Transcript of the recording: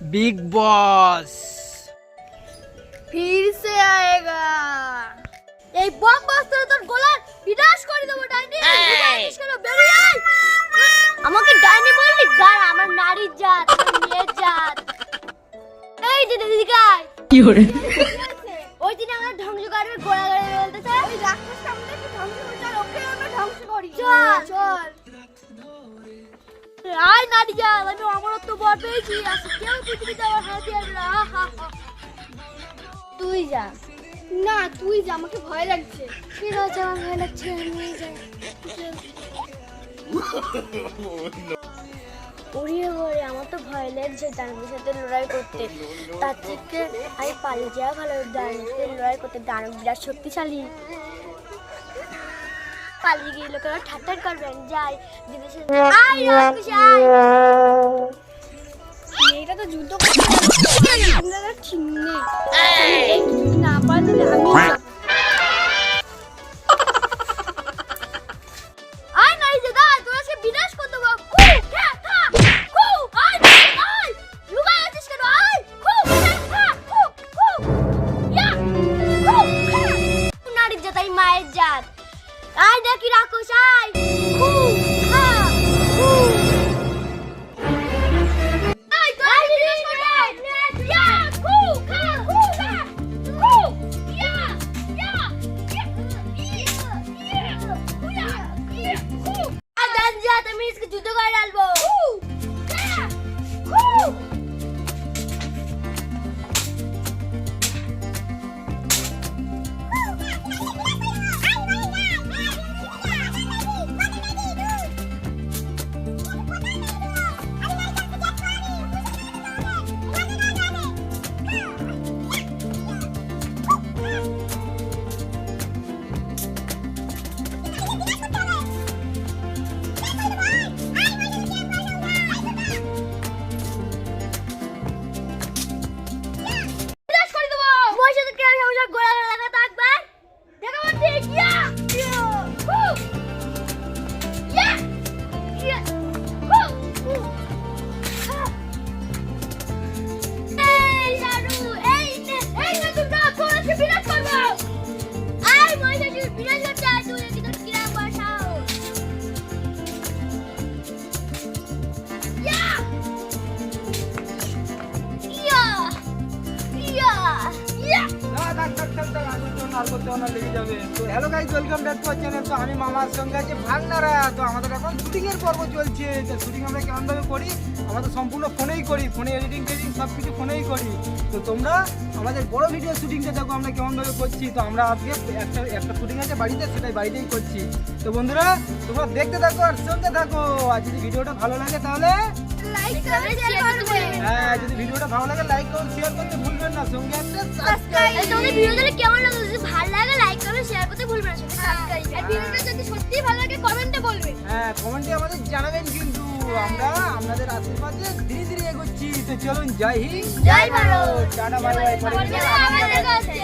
Big বস ফির সে আয়েগা এই bomb বস্তা তোর গোলার বিনাশ করে দেবো ডাইনি। বেরিয়ে আয়। আমাকে ডাইনি বললি? দাঁড়া আমার নারীর জাত মেয়ের জাত। এই দিদি দিদি গায় কি করে ওই দিন আমার ধ্বংস করবে গোড়া আয় নারী জাত আমি অমরত্ব বর পেয়েছি। আজকে কেউ পৃথিবীতে আমার হাতে আসবে না? তুই যা। না, তুই যা, আমাকে ভয় লাগছে। ঠিক আছে আমার ভয় লাগছে? আমি যাই। উড়িয়ে ঘরে আমার তো ভয় লাগছে দানবের সাথে লড়াই করতে। তার থেকে আমি পালিয়ে যাওয়া ভালো দানবের সাথে লড়াই করতে দানব বিরাট শক্তিশালী। পালিয়ে গিয়ে লোকেরা ঠাট্টার করবেন যাই সাথে আয় রাক্ষস আয়! মেয়েটা তো যুদ্ধ করতে ঠিক নেই। না পারে তাহলে আমি যাব। আয় নাই যে দা তোর আজকে বিনাশ করে দেবো কু খা খা কু আয় নাই আয়। লুকাই আছিস কেন? আয় কু খা খা কু কু। কু খা। নারীর জাত আমি মায়ের জাত। আই দেখি রাখুস আই আমি জুতো করে ডালবো দেখা hello guys welcome back to channel তো আমি মামার সঙ্গে আছে ভাগনারা। তো আমাদের এখন শুটিং এর পর্ব চলছে। তো শুটিং আমরা কেমন ভাবে করি? আমরা তো সম্পূর্ণ ফোনেই করি। ফোনে এডিটিং টেডিং সব কিছু ফোনেই করি। তো তোমরা আমাদের বড় ভিডিও শুটিংটা দেখো আমরা কেমন ভাবে করছি। তো আমরা আজকে একটা একটা শুটিং আছে বাড়িতে সেটাই বাড়িতেই করছি। তো বন্ধুরা তোমরা দেখতে থাকো আর শুনতে থাকো। আর যদি ভিডিওটা ভালো লাগে তাহলে করতে হ্যাঁ যদি ভিডিওটা ভালো লাগে লাইক করুন শেয়ার করতে ভুলবেন না। সঙ্গে একটা সাবস্ক্রাইব কেমন ভিডিওটা যদি সত্যি ভালো লাগে কমেন্টে বলবেন হ্যাঁ কমেন্টে আমাদের জানাবেন কিন্তু আমরা আপনাদের আশীর্বাদে ধীরে ধীরে এগোচ্ছি। তো চলুন Jai Hind. Jai Bharat. Tata bye bye আমাদের কাছে